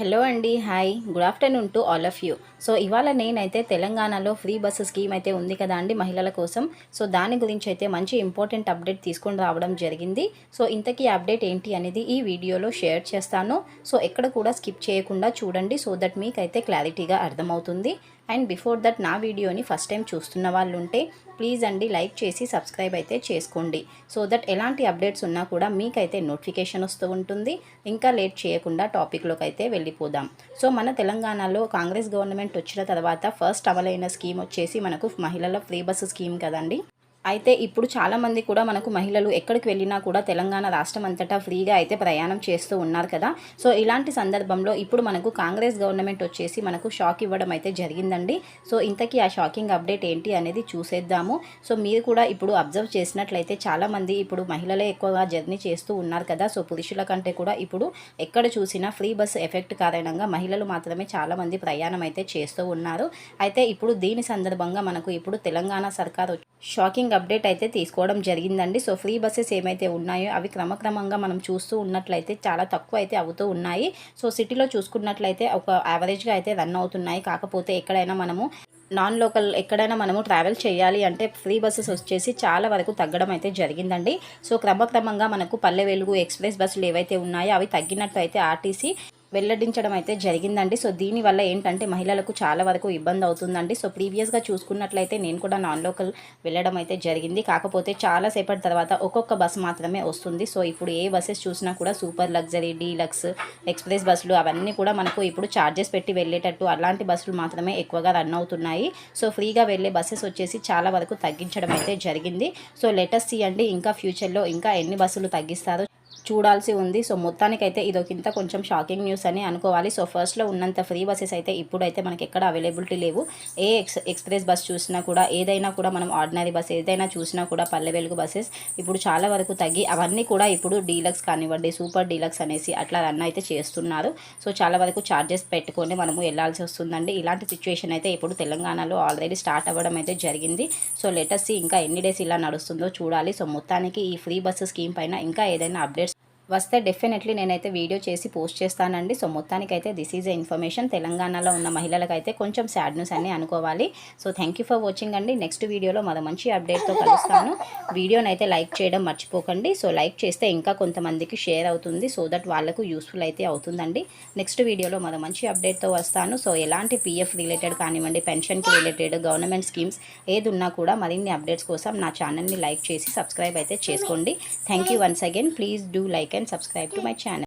Hello అండి hi. Good afternoon to all of you. So ఇవాళ నేనైతే తెలంగాణలో ఫ్రీ బస్సు స్కీమ్ అయితే ఉంది కదా అండి మహిళల కోసం. సో దాని గురించి అయితే మంచి ఇంపార్టెంట్ అప్డేట్ తీసుకొని రావడం జరిగింది. సో ఇంతకీ అప్డేట్ ఏంటి అనేది ఈ వీడియోలో షేర్ చేస్తాను. సో ఎక్కడ కూడా స్కిప్ చేయకుండా చూడండి. సో దట్ మీకైతే క్లారిటీగా అర్థమవుతుంది. అండ్ బిఫోర్ దట్ నా వీడియోని ఫస్ట్ టైం చూస్తున్న వాళ్ళు ఉంటే ప్లీజ్ అండి లైక్ చేసి సబ్స్క్రైబ్ అయితే చేసుకోండి. సో దట్ ఎలాంటి అప్డేట్స్ ఉన్నా కూడా మీకైతే నోటిఫికేషన్ వస్తూ ఉంటుంది. ఇంకా లేట్ చేయకుండా టాపిక్లోకి అయితే వెళ్ళిపోదాం. సో మన తెలంగాణలో కాంగ్రెస్ గవర్నమెంట్ వచ్చిన తర్వాత ఫస్ట్ అమలైన స్కీమ్ వచ్చేసి మనకు మహిళల ఫ్రీ బస్సు స్కీమ్ కదండి. అయితే ఇప్పుడు చాలామంది కూడా మనకు మహిళలు ఎక్కడికి వెళ్ళినా కూడా తెలంగాణ రాష్ట్రం అంతటా ఫ్రీగా అయితే ప్రయాణం చేస్తూ ఉన్నారు కదా. సో ఇలాంటి సందర్భంలో ఇప్పుడు మనకు కాంగ్రెస్ గవర్నమెంట్ వచ్చేసి మనకు షాక్ ఇవ్వడం అయితే జరిగిందండి. సో ఇంతకీ ఆ షాకింగ్ అప్డేట్ ఏంటి అనేది చూసేద్దాము. సో మీరు కూడా ఇప్పుడు అబ్జర్వ్ చేసినట్లయితే చాలామంది ఇప్పుడు మహిళలే ఎక్కువగా జర్నీ చేస్తూ ఉన్నారు కదా. సో పురుషుల కంటే కూడా ఇప్పుడు ఎక్కడ చూసినా ఫ్రీ బస్ ఎఫెక్ట్ కారణంగా మహిళలు మాత్రమే చాలామంది ప్రయాణం అయితే చేస్తూ ఉన్నారు. అయితే ఇప్పుడు దీని సందర్భంగా మనకు ఇప్పుడు తెలంగాణ సర్కార్ షాకింగ్ అప్డేట్ అయితే తీసుకోవడం జరిగిందండి. సో ఫ్రీ బస్సెస్ ఏమైతే ఉన్నాయో అవి క్రమక్రమంగా మనం చూస్తూ ఉన్నట్లయితే చాలా తక్కువ అయితే అవుతూ ఉన్నాయి. సో సిటీలో చూసుకున్నట్లయితే ఒక యావరేజ్గా అయితే రన్ అవుతున్నాయి. కాకపోతే ఎక్కడైనా మనము నాన్ లోకల్ ఎక్కడైనా మనము ట్రావెల్ చేయాలి అంటే ఫ్రీ బస్సెస్ వచ్చేసి చాలా వరకు తగ్గడం అయితే జరిగిందండి. సో క్రమక్రమంగా మనకు పల్లె వెలుగు ఎక్స్ప్రెస్ బస్సులు ఏవైతే ఉన్నాయో అవి తగ్గినట్టు అయితే ఆర్టీసీ వెల్లడించడం అయితే జరిగిందండి. సో దీనివల్ల ఏంటంటే మహిళలకు చాలా వరకు ఇబ్బంది అవుతుందండి. సో ప్రీవియస్గా చూసుకున్నట్లయితే నేను కూడా నాన్ లోకల్ వెళ్ళడం అయితే జరిగింది. కాకపోతే చాలా సేపటి తర్వాత ఒక్కొక్క బస్ మాత్రమే వస్తుంది. సో ఇప్పుడు ఏ బస్సెస్ చూసినా కూడా సూపర్ లగ్జరీ డీలక్స్ ఎక్స్ప్రెస్ బస్సులు అవన్నీ కూడా మనకు ఇప్పుడు ఛార్జెస్ పెట్టి వెళ్ళేటట్టు అలాంటి బస్సులు మాత్రమే ఎక్కువగా రన్ అవుతున్నాయి. సో ఫ్రీగా వెళ్ళే బస్సెస్ వచ్చేసి చాలా వరకు తగ్గించడం అయితే జరిగింది. సో లెటెస్ట్ అండి ఇంకా ఫ్యూచర్లో ఇంకా ఎన్ని బస్సులు తగ్గిస్తారో చూడాల్సి ఉంది. సో మొత్తానికైతే ఇదొకింత కొంచెం షాకింగ్ న్యూస్ అని అనుకోవాలి. సో ఫస్ట్లో ఉన్నంత ఫ్రీ బస్సెస్ అయితే ఇప్పుడైతే మనకి ఎక్కడ అవైలబిలిటీ లేవు. ఏ ఎక్స్ ఎక్స్ప్రెస్ బస్ చూసినా కూడా ఏదైనా కూడా మనం ఆర్డినరీ బస్ ఏదైనా చూసినా కూడా పల్లె వెలుగు బస్సెస్ ఇప్పుడు చాలా వరకు తగ్గి అవన్నీ కూడా ఇప్పుడు డీలక్స్ కానివ్వండి సూపర్ డీలక్స్ అనేసి అట్లా రన్ అయితే చేస్తున్నారు. సో చాలా వరకు ఛార్జెస్ పెట్టుకొని మనము వెళ్ళాల్సి వస్తుందండి. ఇలాంటి సిచ్యువేషన్ అయితే ఇప్పుడు తెలంగాణలో ఆల్రెడీ స్టార్ట్ అవ్వడం అయితే జరిగింది. సో లెటర్స్ ఇంకా ఎన్ని డేస్ ఇలా నడుస్తుందో చూడాలి. సో మొత్తానికి ఈ ఫ్రీ బస్సు స్కీమ్ పైన ఇంకా ఏదైనా అప్డేట్స్ వస్తే డెఫినెట్లీ నేనైతే వీడియో చేసి పోస్ట్ చేస్తానండి. సో మొత్తానికైతే దిస్ ఈజ్ ఎ ఇన్ఫర్మేషన్ తెలంగాణలో ఉన్న మహిళలకైతే కొంచెం సాడ్నెస్ అని అనుకోవాలి. So thank you for watching అండి. నెక్స్ట్ వీడియోలో మరో మంచి అప్డేట్తో కలుస్తాను. వీడియోనైతే అయితే లైక్ చేయడం మర్చిపోకండి. సో లైక్ చేస్తే ఇంకా కొంతమందికి షేర్ అవుతుంది. సో దట్ వాళ్ళకు యూస్ఫుల్ అయితే అవుతుందండి. నెక్స్ట్ వీడియోలో మరో మంచి అప్డేట్తో వస్తాను. సో ఎలాంటి పీఎఫ్ రిలేటెడ్ కానివ్వండి పెన్షన్కి రిలేటెడ్ గవర్నమెంట్ స్కీమ్స్ ఏది ఉన్నా కూడా మరిన్ని అప్డేట్స్ కోసం నా ఛానల్ని లైక్ చేసి సబ్స్క్రైబ్ అయితే చేసుకోండి. Thank you once again please do like and subscribe to my channel.